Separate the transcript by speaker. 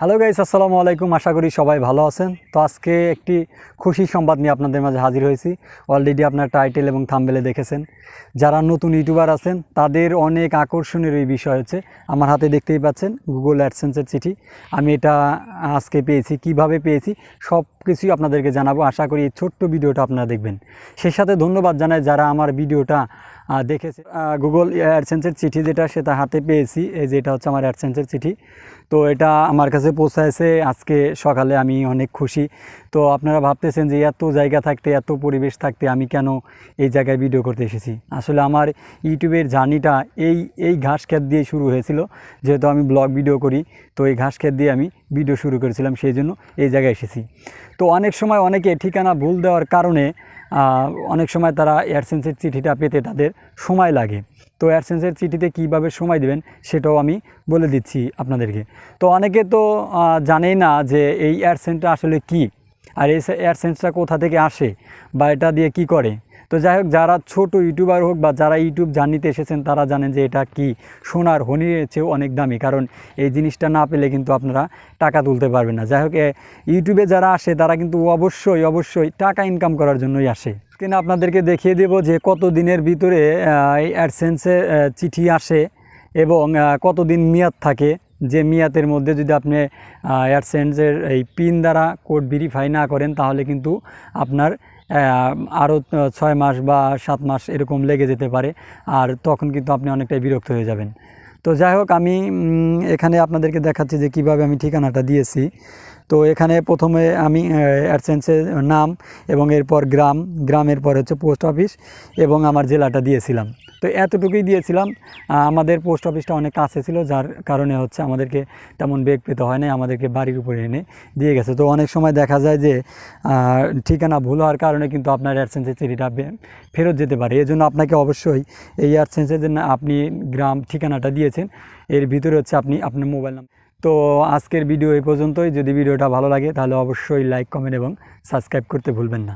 Speaker 1: Hello guys আসসালামু আলাইকুম। আশা করি সবাই ভালো আছেন। তো আজকে একটি খুশি সংবাদ নিয়ে আপনাদের মাঝে হাজির হয়েছি। অলরেডি আপনার টাইটেল এবং থাম্বেলে দেখেছেন। যারা নতুন ইউটিউবার আছেন, তাদের অনেক আকর্ষণের এই বিষয় হচ্ছে, আমার হাতে দেখতেই পাচ্ছেন গুগল অ্যাডসেন্সের চিঠি। আমি এটা আজকে পেয়েছি, কীভাবে পেয়েছি সব কিছুই আপনাদেরকে জানাব। আশা করি এই ছোট্ট ভিডিওটা আপনারা দেখবেন। সেই সাথে ধন্যবাদ জানাই যারা আমার ভিডিওটা দেখেছে। গুগল অ্যাডসেন্সের চিঠি যেটা, সেটা হাতে পেয়েছি। এই যে এটা হচ্ছে আমার অ্যাডসেন্সের চিঠি। তো এটা আমার কাছে পৌঁছায়ছে আজকে সকালে আমি অনেক খুশি। তো আপনারা ভাবতেছেন যে এত জায়গা থাকতে, এত পরিবেশ থাকতে আমি কেন এই জায়গায় ভিডিও করতে এসেছি? আসলে আমার ইউটিউবের জার্নিটা এই এই ঘাস ক্ষেত দিয়ে শুরু হয়েছিল। যেহেতু আমি ব্লগ ভিডিও করি, তো এই ঘাস ক্ষেত দিয়ে আমি ভিডিও শুরু করেছিলাম। সেই জন্য এই জায়গায় এসেছি। তো অনেক সময় অনেকে ঠিকানা ভুল দেওয়ার কারণে অনেক সময় তারা এয়ারসেন্সের চিঠিটা পেতে তাদের সময় লাগে। তো এয়ারসেন্সের চিঠিতে কীভাবে সময় দেবেন সেটাও আমি বলে দিচ্ছি আপনাদেরকে। তো অনেকে তো জানেই না যে এই এয়ারসেন্সটা আসলে কি। আর এই অ্যাডসেন্সটা কোথা থেকে আসে বা এটা দিয়ে কি করে? তো যাই হোক যারা ছোট ইউটিউবার হোক বা যারা ইউটিউব জার্নিতে এসেছেন তারা জানেন যে এটা কি। সোনার হনির চেয়েও অনেক দামি কারণ এই জিনিসটা না পেলে কিন্তু আপনারা টাকা তুলতে পারবেন না। যাই হোক ইউটিউবে যারা আসে তারা কিন্তু অবশ্যই অবশ্যই টাকা ইনকাম করার জন্যই আসে। কিন্তু আপনাদেরকে দেখিয়ে দেব যে কত দিনের ভিতরে এই অ্যাডসেন্সে আহ, চিঠি আসে এবং কতদিন মেয়াদ থাকে। যে মেয়াদের মধ্যে যদি আপনি অ্যাডসেন্সের এই পিন দ্বারা কোড ভেরিফাই না করেন, তাহলে কিন্তু আপনার আরও ছয় মাস বা সাত মাস এরকম লেগে যেতে পারে, আর তখন কিন্তু আপনি অনেকটাই বিরক্ত হয়ে যাবেন। তো যাই হোক, আমি এখানে আপনাদেরকে দেখাচ্ছি যে কীভাবে আমি ঠিকানাটা দিয়েছি। তো এখানে প্রথমে আমি অ্যাডসেন্সের নাম এবং এরপর গ্রাম, গ্রামের পর হচ্ছে পোস্ট অফিস এবং আমার জেলাটা দিয়েছিলাম। তো এতটুকুই দিয়েছিলাম। আমাদের পোস্ট অফিসটা অনেক কাছে ছিল, যার কারণে হচ্ছে আমাদেরকে তেমন বেগ পেতে হয় না আমাদেরকে বাড়ির উপরে এনে দিয়ে গেছে। তো অনেক সময় দেখা যায় যে ঠিকানা ভুল হওয়ার কারণে কিন্তু আপনার অ্যাডসেন্সের চিঠিটা ফেরত যেতে পারে। এই জন্য আপনাকে অবশ্যই এই অ্যাডসেন্সের জন্য আপনি গ্রাম ঠিকানাটা দিয়েছেন। এর ভিতরে হচ্ছে আপনি আপনার মোবাইল নাম্বার। তো আজকের ভিডিও এই পর্যন্তই। যদি ভিডিওটা ভালো লাগে তাহলে অবশ্যই লাইক, কমেন্ট এবং সাবস্ক্রাইব করতে ভুলবেন না।